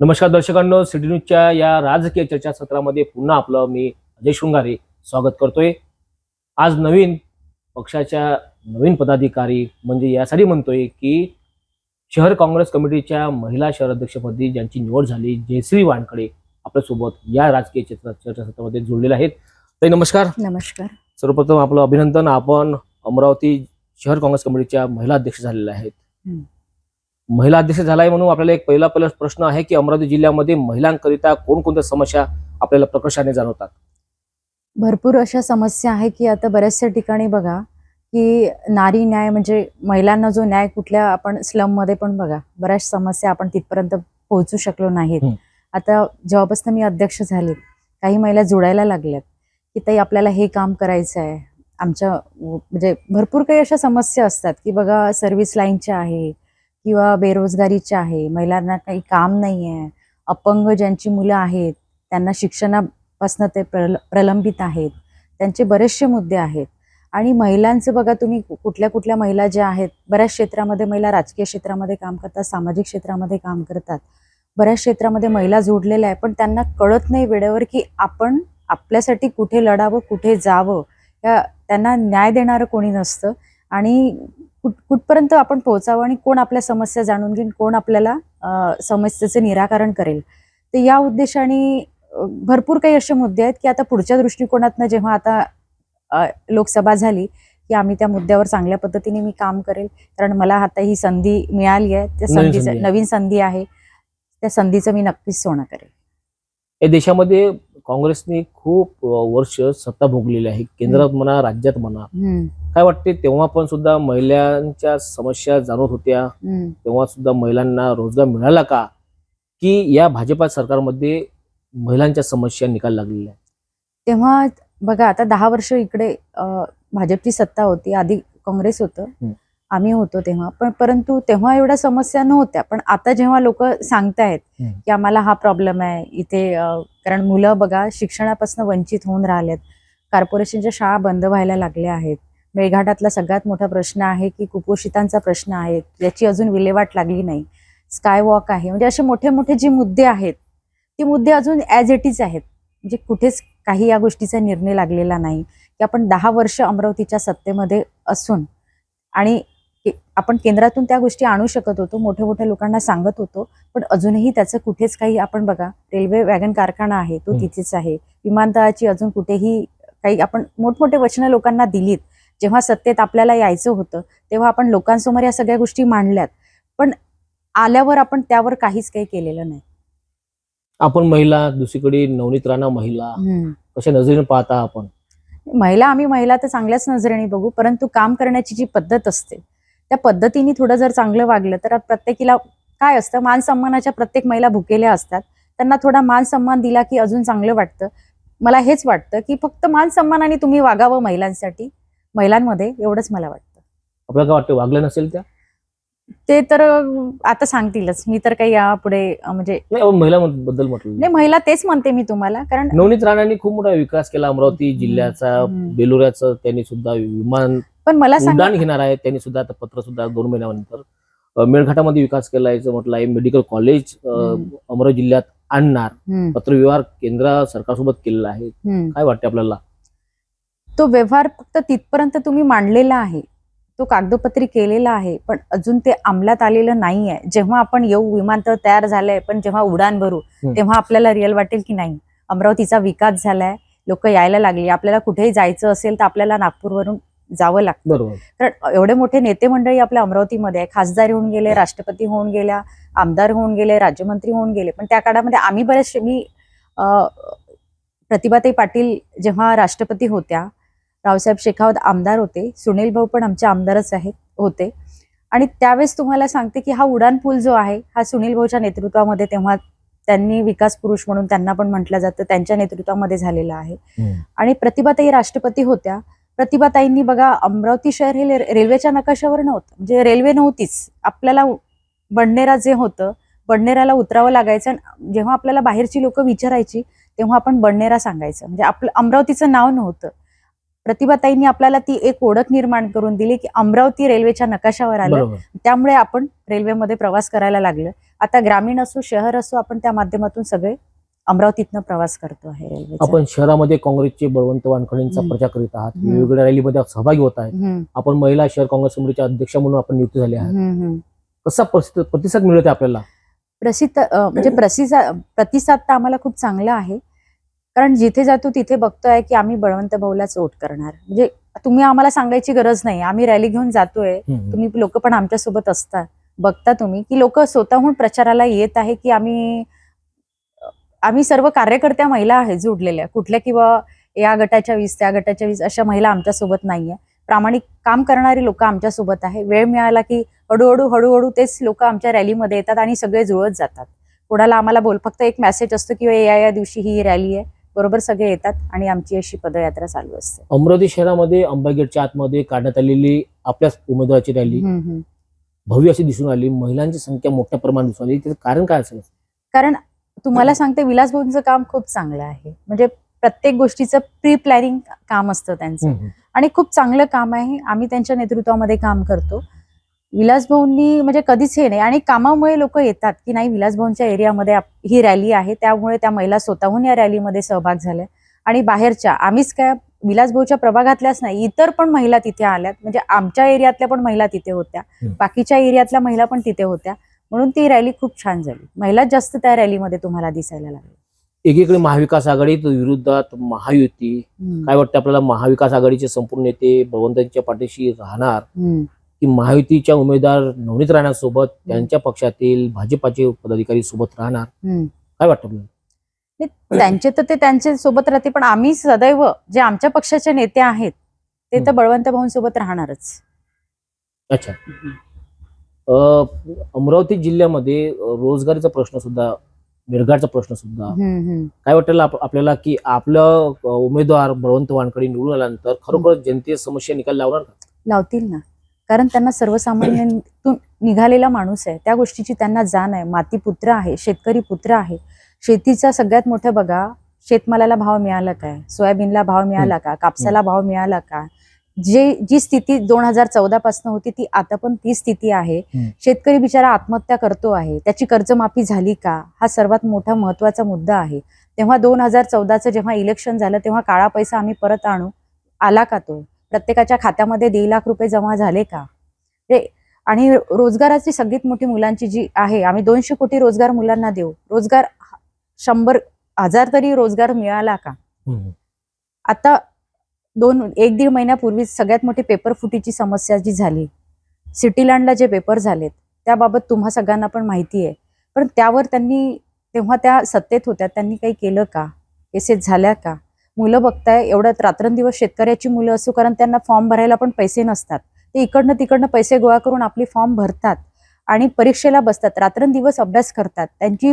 नमस्कार दर्शकांनो सिटी न्यूजच्या या राजकीय चर्चा सत्रामध्ये पुन्हा आपलं मी अजय शृंगारे स्वागत करतोय. आज नवीन पक्षाच्या नवीन पदाधिकारी म्हणजे यासाठी म्हणतोय की शहर काँग्रेस कमिटीच्या महिला शहर अध्यक्षपदी ज्यांची निवड झाली जयश्री वानकडे आपल्यासोबत या राजकीय चर्चा चर्चासत्रामध्ये जोडलेले आहेत. ताई नमस्कार. नमस्कार. सर्वप्रथम आपलं अभिनंदन. आपण अमरावती शहर काँग्रेस कमिटीच्या महिला अध्यक्ष झालेल्या आहेत. महिला अध्यक्ष झालाय म्हणून आपल्याला एक पहिला पहिला प्रश्न आहे की अमरावती जिल्ह्यामध्ये महिलांकरिता कोणकोणत्या समस्या आपल्याला प्रकर्षाने जाणवतात? भरपूर अशा समस्या आहे की आता बऱ्याचशा ठिकाणी बघा की नारी न्याय म्हणजे महिलांना जो न्याय कुठल्या आपण स्लममध्ये पण बघा बऱ्याच समस्या आपण तिथपर्यंत पोहोचू शकलो नाहीत. आता जेव्हापासून मी अध्यक्ष झाले काही महिला जोडायला लागल्यात की ताई आपल्याला हे काम करायचं आहे. आमच्या म्हणजे भरपूर काही अशा समस्या असतात की बघा सर्व्हिस लाईनच्या आहे किंवा बेरोजगारीच्या आहे महिलांना काही काम नाही आहे अपंग ज्यांची मुलं आहेत त्यांना शिक्षणापासून ते प्रल प्रलंबित आहेत त्यांचे बरेचसे मुद्दे आहेत. आणि महिलांचं बघा तुम्ही कुठल्या कुठल्या महिला ज्या आहेत बऱ्याच क्षेत्रामध्ये महिला राजकीय क्षेत्रामध्ये काम करतात सामाजिक क्षेत्रामध्ये काम करतात. बऱ्याच क्षेत्रामध्ये महिला जोडलेल्या आहे पण त्यांना कळत नाही वेळेवर की आपण आपल्यासाठी कुठे लढावं कुठे जावं या त्यांना न्याय देणारं कोणी नसतं. आणि कुठ कुठपर्यंत आपण पोहोचावं आणि कोण आपल्या समस्या जाणून घेईन कोण आपल्याला समस्येचं निराकरण करेल. तर या उद्देशाने भरपूर काही असे मुद्दे आहेत की आता पुढच्या दृष्टिकोनातनं जेव्हा आता लोकसभा झाली की आम्ही त्या मुद्द्यावर चांगल्या पद्धतीने मी काम करेल. कारण मला आता ही संधी मिळाली आहे. त्या संधीचं. नवीन संधी आहे. त्या संधीचं मी नक्कीच सोनं करेल. या देशामध्ये काँग्रेसने खूप वर्ष सत्ता भोगलेली आहे. केंद्रात म्हणा राज्यात म्हणा. काय वाटते? तेव्हा पण सुद्धा महिलांच्या समस्या जाणवत होत्या. तेव्हा सुद्धा महिलांना रोजगार मिळाला का? की या भाजपा सरकारमध्ये महिलांच्या समस्या निकाल लागलेल्या तेव्हा बघा आता दहा वर्ष इकडे भाजपची सत्ता होती. आधी काँग्रेस होतं. आम्ही होतो तेव्हा. पण परंतु तेव्हा एवढ्या समस्या नव्हत्या. पण आता जेव्हा लोक सांगतायत. की आम्हाला हा प्रॉब्लेम आहे इथे कारण मुलं बघा शिक्षणापासून वंचित होऊन राहिलेत. कॉर्पोरेशनच्या शाळा बंद व्हायला लागल्या आहेत. मेळघाटातला सगळ्यात मोठा प्रश्न आहे की कुपोषितांचा प्रश्न आहे. याची अजून विल्हेवाट लागली नाही. स्काय वॉक आहे. म्हणजे असे मोठे मोठे जे मुद्दे आहेत ते मुद्दे अजून ॲज इट इज आहेत. म्हणजे कुठेच काही या गोष्टीचा निर्णय लागलेला नाही. की आपण दहा वर्ष अमरावतीच्या सत्तेमध्ये असून आणि आपण केंद्रातून त्या गोष्टी आणू शकत होतो मोठ्या मोठ्या लोकांना सांगत होतो पण अजूनही त्याचं कुठेच काही आपण बघा रेल्वे वॅगन कारखाना आहे तो. तिथेच आहे. विमानतळाची अजून कुठेही काही आपण मोठमोठे वचनं लोकांना दिलीत जेव्हा सत्तेत आपल्याला यायचं होतं तेव्हा आपण लोकांसमोर या सगळ्या गोष्टी मांडल्यात. पण आल्यावर आपण त्यावर काहीच काही केलेलं नाही. आपण महिला दुसरीकडे नवनीत राणा महिला कशा नजरेने पाहता आपण? महिला आम्ही महिला तर चांगल्याच नजरेने बघू परंतु काम करण्याची जी पद्धत असते त्या पद्धतीने थोडं जर चांगलं वागलं तर प्रत्येकीला काय असतं मान सन्मानाच्या प्रत्येक महिला भुकेल्या असतात. त्यांना थोडा मान सन्मान दिला की अजून चांगलं वाटतं. मला हेच वाटतं की फक्त मान सन्मानाने तुम्ही वागावं महिलांसाठी. महिलांमध्ये एवढंच मला वाटतं. आपल्याला काय वाटतं वागलं नसेल त्या? ते तर आता सांगतीलच. मी तर काही यापुढे म्हणजे नाही आपण महिलांबद्दल म्हटलं. नाही महिला तेच म्हणते मी तुम्हाला कारण नवनीत राणांनी खूप मोठा विकास केला अमरावती जिल्ह्याचा. बेलुऱ्याचं त्यांनी सुद्धा विमान पण मला सांगा उड्डाण घेणार आहे त्यांनी सुद्धा आता पत्र सुद्धा दोन महिन्यानंतर अ, मेळघाटामध्ये विकास केला याचं म्हटलं आहे. मेडिकल कॉलेज अ, हम्म. अमरावती जिल्ह्यात आणणार हम्म, पत्रव्यवहार केंद्र सरकारसोबत केलेला आहे. हम्म. काय वाटते आपल्याला? तो व्यवहार फक्त तिथपर्यंत तुम्ही मांडलेला आहे. तो कागदोपत्री केलेला आहे पण अजून ते अंमलात आलेलं नाही आहे जेव्हा आपण येऊ विमानतळ तयार झालंय पण जेव्हा उडान भरू. तेव्हा आपल्याला रिअल वाटेल की नाही? अमरावतीचा विकास झालाय लोक यायला लागली आपल्याला कुठेही जायचं असेल तर आपल्याला नागपूरवरून जावं लागतं. कारण एवढे मोठे नेते मंडळी आपल्या अमरावतीमध्ये आहे खासदार होऊन गेले राष्ट्रपती होऊन गेल्या आमदार होऊन गेले राज्यमंत्री होऊन गेले. पण त्या काळामध्ये आम्ही बरेचसे मी प्रतिभाताई पाटील जेव्हा राष्ट्रपती होत्या रावसाहेब शेखावत आमदार होते. सुनील भाऊ पण आमचे आमदारच आहेत होते. आणि त्यावेळेस तुम्हाला सांगते की हा उडान पूल जो आहे हा सुनील भाऊच्या नेतृत्वामध्ये तेव्हा त्यांनी विकास पुरुष म्हणून त्यांना पण म्हटलं जातं त्यांच्या नेतृत्वामध्ये झालेला आहे. आणि प्रतिभाताई राष्ट्रपती होत्या. प्रतिभाताईंनी बघा अमरावती शहर हे रेल्वेच्या नकाशावर नव्हतं म्हणजे रेल्वे नव्हतीच. आपल्याला बडनेरा जे होतं बडनेराला उतरावं लागायचं आणि जेव्हा आपल्याला बाहेरची लोक विचारायची तेव्हा आपण बडनेरा सांगायचं. म्हणजे आपलं अमरावतीचं नाव नव्हतं. प्रतिभाताईंनी आपल्याला ती एक ओळख निर्माण करून दिली की अमरावती रेल्वेच्या नकाशावर आलं. त्यामुळे आपण रेल्वेमध्ये प्रवास करायला लागलं आता ग्रामीण असो शहर असो आपण त्या माध्यमातून सगळे अमरावतीतनं प्रवास करतो आहे रेल्वेचा. आपण शहरामध्ये काँग्रेसचे बळवंत वानखडेंचा. प्रचार करीत आहात. वेगवेगळ्या रॅलीमध्ये सहभागी होत आहेत. हम्म, आपण महिला शहर काँग्रेस समितीच्या अध्यक्ष म्हणून आपण नियुक्त झाले आहात. हम्म. कसा प्रतिसाद प्रतिसाद मिळत आहे आपल्याला? प्रसिद्ध म्हणजे प्रसिद्ध प्रतिसाद तर आम्हाला खूप चांगला आहे. कारण जिथे जातो तिथे बघतोय की आम्ही बळवंत भाऊलाच वोट करणार. म्हणजे तुम्ही आम्हाला सांगायची गरज नाही. आम्ही रॅली घेऊन जातोय. तुम्ही लोक पण आमच्यासोबत असता बघता तुम्ही की लोक स्वतःहून प्रचाराला येत आहे की आम्ही आम्ही सर्व कार्यकर्त्या महिला आहेत जोडलेल्या. कुठल्या किंवा या गटाच्या वीस त्या गटाच्या वीस अशा महिला आमच्यासोबत नाहीये. प्रामाणिक काम करणारी लोक आमच्यासोबत आहे. वेळ मिळाला की हळूहळू हळूहळू तेच लोक आमच्या रॅलीमध्ये येतात आणि सगळे जुळत जातात. कोणाला आम्हाला बोल फक्त एक मेसेज असतो की या या दिवशी ही रॅली आहे. बरोबर सगळे येतात आणि आमची अशी पदयात्रा चालू असते. अमरावती शहरामध्ये अंबागेटच्या आतमध्ये काढण्यात आलेली आपल्याच उमेदवाराची रॅली. भव्य अशी दिसून आली. महिलांची संख्या मोठ्या प्रमाणात दिसून आली. त्याचं कारण काय असेल? कारण तुम्हाला सांगते विलास भाऊंचं काम खूप चांगलं आहे. म्हणजे प्रत्येक गोष्टीचं प्री प्लॅनिंग काम असतं त्यांचं. आणि खूप चांगलं काम आहे. आम्ही त्यांच्या नेतृत्वामध्ये काम करतो. विलास भाऊंनी म्हणजे कधीच हे नाही. आणि कामामुळे लोक येतात की नाही विलास भाऊंच्या एरियामध्ये ही रॅली आहे. त्यामुळे त्या महिला स्वतःहून या रॅलीमध्ये सहभाग झाल्या. आणि बाहेरच्या आम्हीच काय विलास भाऊच्या प्रभागातल्याच नाही इतर पण महिला तिथे आल्यात. म्हणजे आमच्या एरियातल्या पण महिला तिथे होत्या. बाकीच्या एरियातल्या महिला पण तिथे होत्या. म्हणून ती रॅली खूप छान झाली. महिलाच जास्त त्या रॅलीमध्ये तुम्हाला दिसायला लागल्या एकीकडे महाविकास आघाडीत विरोधात महायुती. काय वाटतं आपल्याला महाविकास आघाडीचे संपूर्ण नेते बळवंतांच्या पाठीशी राहणार. की महायुतीच्या उमेदवार नवनीत राहण्यासोबत त्यांच्या पक्षातील भाजपाचे पदाधिकारी सोबत राहणार. काय वाटतं आपल्याला? त्यांचे तर ते त्यांच्यासोबत राहते पण आम्ही सदैव जे आमच्या पक्षाचे नेते आहेत ते तर. बळवंत भाऊंसोबत राहणारच. अच्छा. अमरावती जिल्ह्यामध्ये रोजगारीचा प्रश्न सुद्धा मिरगाचा प्रश्न सुद्धा. काय वाटेल आप- आपल्याला की आपलं उमेदवार बळवंत वानकडे निवडून आल्यानंतर खरोखर जनतेची समस्या निकाल लावणार का? लावतील ना. कारण त्यांना सर्वसामान्यांतून निघालेला माणूस आहे. त्या गोष्टीची त्यांना जाण आहे. माती पुत्र आहे शेतकरी पुत्र आहे. शेतीचा सगळ्यात मोठं बघा शेतमालाला भाव मिळाला काय? सोयाबीनला भाव मिळाला का? कापसाला भाव मिळाला का? जे जी स्थिती दोन हजार चौदा पासून होती ती आता पण ती स्थिती आहे. शेतकरी बिचारा आत्महत्या करतो आहे. त्याची कर्जमाफी झाली का? हा सर्वात मोठा महत्त्वाचा मुद्दा आहे. तेव्हा दोन हजार चौदाचं जेव्हा इलेक्शन झालं तेव्हा काळा पैसा आम्ही परत आणू आला का तो? प्रत्येकाच्या खात्यामध्ये दीड लाख रुपये जमा झाले का? रे आणि रोजगाराची सगळ्यात मोठी मुलांची जी आहे आम्ही दोनशे कोटी रोजगार मुलांना देऊ. रोजगार शंभर हजार तरी रोजगार मिळाला का. आता दोन एक दीड महिन्यापूर्वी सगळ्यात मोठी पेपर फुटीची समस्या जी झाली सिटीलँडला जे पेपर झालेत त्याबाबत तुम्हा सगळ्यांना पण माहिती आहे. पण त्यावर त्यांनी तेव्हा त्या सत्तेत होत्या त्यांनी काही केलं का? केसेस झाल्या का? मुलं बघताय एवढं रात्रंदिवस शेतकऱ्याची मुलं असो कारण त्यांना फॉर्म भरायला पण पैसे नसतात. ते इकडनं तिकडनं पैसे गोळा करून आपली फॉर्म भरतात आणि परीक्षेला बसतात रात्रंदिवस अभ्यास करतात. त्यांची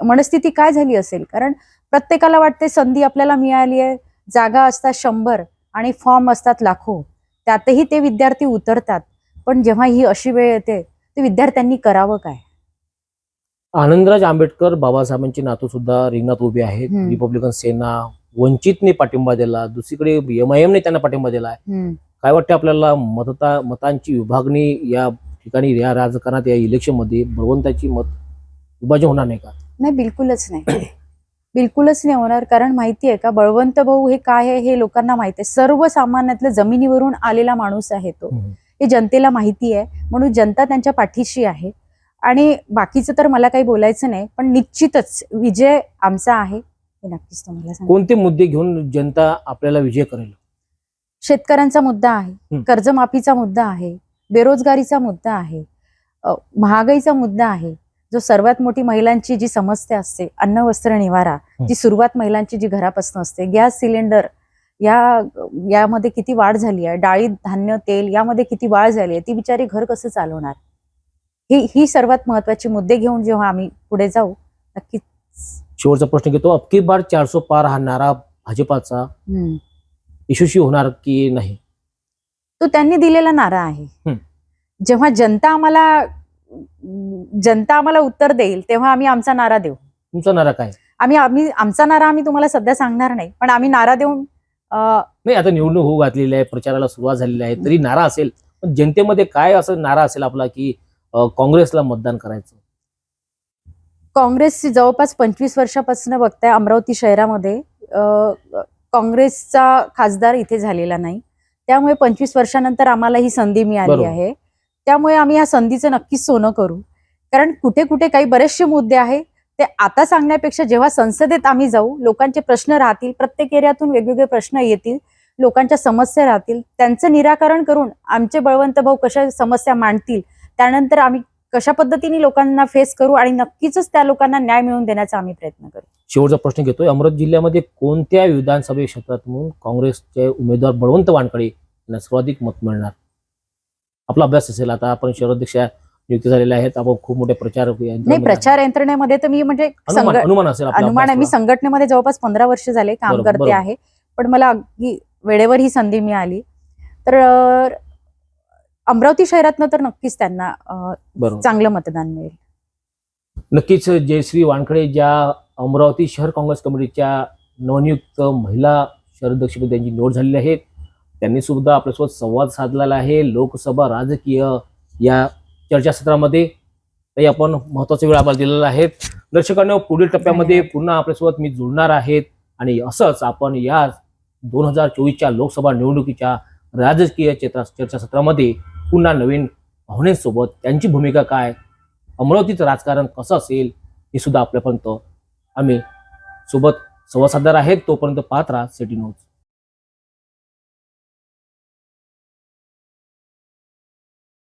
मनस्थिती काय झाली असेल? कारण प्रत्येकाला वाटते संधी आपल्याला मिळाली आहे जागा असतात शंभर आणि फॉर्म असतात लाखो. त्यातही ते विद्यार्थी उतरतात. पण जेव्हा ही अशी वेळ येते ते विद्यार्थ्यांनी करावं काय? आनंदराज आंबेडकर बाबासाहेबांचे नातू सुद्धा रिंगणात उभे आहेत. रिपब्लिकन सेना वंचितने पाठिंबा दिला दुसरीकडे एम आय एमने त्यांना पाठिंबा दिला. काय वाटतं आपल्याला मतता मतांची विभागणी या ठिकाणी या राजकारणात या इलेक्शनमध्ये बळवंताची मत विभाजन होणार नाही का? नाही बिलकुलच नाही. बिलकुलच नाही होणार कारण माहिती आहे का बळवंत भाऊ हे काय आहे हे लोकांना माहिती आहे. सर्वसामान्यातल्या जमिनीवरून आलेला माणूस आहे तो. हे जनतेला माहिती आहे म्हणून जनता त्यांच्या पाठीशी आहे. आणि बाकीचं तर मला काही बोलायचं नाही पण निश्चितच विजय आमचा आहे. हे नक्कीच तुम्हाला सांगते कोणते मुद्दे घेऊन जनता आपल्याला विजय करेल शेतकऱ्यांचा मुद्दा आहे हं. कर्जमाफीचा मुद्दा आहे बेरोजगारीचा मुद्दा आहे अ, महागाईचा मुद्दा आहे जो सर्वात मोठी महिलांची जी समस्या असते अन्न वस्त्र निवारा. जी सुरुवात महिलांची जी घरापासून असते गॅस सिलेंडर या यामध्ये किती वाढ झाली आहे डाळी धान्य तेल यामध्ये किती वाढ झाली आहे ती बिचारी घर कसं चालवणार ही ही सर्वात महत्वाची मुद्दे घेऊन जेव्हा आम्ही पुढे जाऊ नक्कीच शेवटचा प्रश्न घेतो. अबकी बार चारसो पार हा नारा भाजपाचा. यशस्वी होणार की नाही? तो त्यांनी दिलेला नारा आहे. जेव्हा जनता आम्हाला जनता आम्हाला उत्तर देईल तेव्हा आम्ही आमचा नारा देऊ. तुमचा नारा काय? आम्ही आम्ही आमचा नारा आम्ही तुम्हाला सध्या सांगणार नाही पण आम्ही नारा देऊन नाही आता निवडणूक होऊ घातलेली आहे प्रचाराला सुरुवात झालेली आहे तरी नारा असेल. पण जनतेमध्ये काय असं नारा असेल आपला की काँग्रेसला मतदान करायचं? काँग्रेसची जवळपास पंचवीस वर्षापासून बघताय अमरावती शहरामध्ये काँग्रेसचा खासदार इथे झालेला नाही. त्यामुळे पंचवीस वर्षानंतर आम्हाला ही संधी मिळाली. आहे. त्यामुळे आम्ही या संधीचं नक्कीच सोनं करू. कारण कुठे कुठे काही बरेचसे मुद्दे आहे ते आता सांगण्यापेक्षा जेव्हा संसदेत आम्ही जाऊ लोकांचे प्रश्न राहतील प्रत्येक एरियातून वेगवेगळे प्रश्न येतील लोकांच्या समस्या राहतील त्यांचं निराकरण करून आमचे बळवंत भाऊ कशा समस्या मांडतील त्यानंतर आम्ही कशा पद्धतीने लोकांना फेस करू आणि नक्कीच त्या लोकांना न्याय मिळवून देण्याचा आम्ही प्रयत्न करू. शेवटचा प्रश्न घेतोय. अमरावती जिल्ह्यामध्ये कोणत्या विधानसभा क्षेत्रातून काँग्रेसचे उमेदवार बळवंत वानकडे यांना सर्वाधिक मत मिळणार? आपला अभ्यास असेल. आता आपण शहराध्यक्ष नियुक्त झालेले आहेत. आपण खूप मोठे प्रचार नाही प्रचार यंत्रणेमध्ये तर मी म्हणजे अनुमान असेल अनुमान आहे. मी. संघटनेमध्ये जवळपास पंधरा वर्ष झाले काम करते. आहे. पण मला अगदी वेळेवर ही संधी मिळाली. तर अमरावती शहरातनं तर नक्कीच त्यांना चांगलं मतदान मिळेल. नक्कीच जयश्री वानखडे ज्या अमरावती शहर काँग्रेस कमिटीच्या नवनियुक्त महिला शहराध्यक्षपदी त्यांची निवड झालेली आहे. त्यांनी सुद्धा आपल्यासोबत संवाद साधलेला आहे. लोकसभा राजकीय या चर्चासत्रामध्ये काही आपण महत्त्वाचा वेळ आपल्याला दिलेला आहे. दर्शकांनो पुढील टप्प्यामध्ये पुन्हा आपल्यासोबत मी जुळणार आहेत आणि असंच आपण या दोन हजार चोवीसच्या लोकसभा निवडणुकीच्या राजकीय चर्चासत्रामध्ये पुन्हा नवीन पाहुण्यांसोबत त्यांची भूमिका काय? अमरावतीचं राजकारण कसं असेल? हे सुद्धा आपल्यापर्यंत आम्ही सोबत संवाद साधणार आहेत तोपर्यंत पाहत राहा सिटी न्यूज.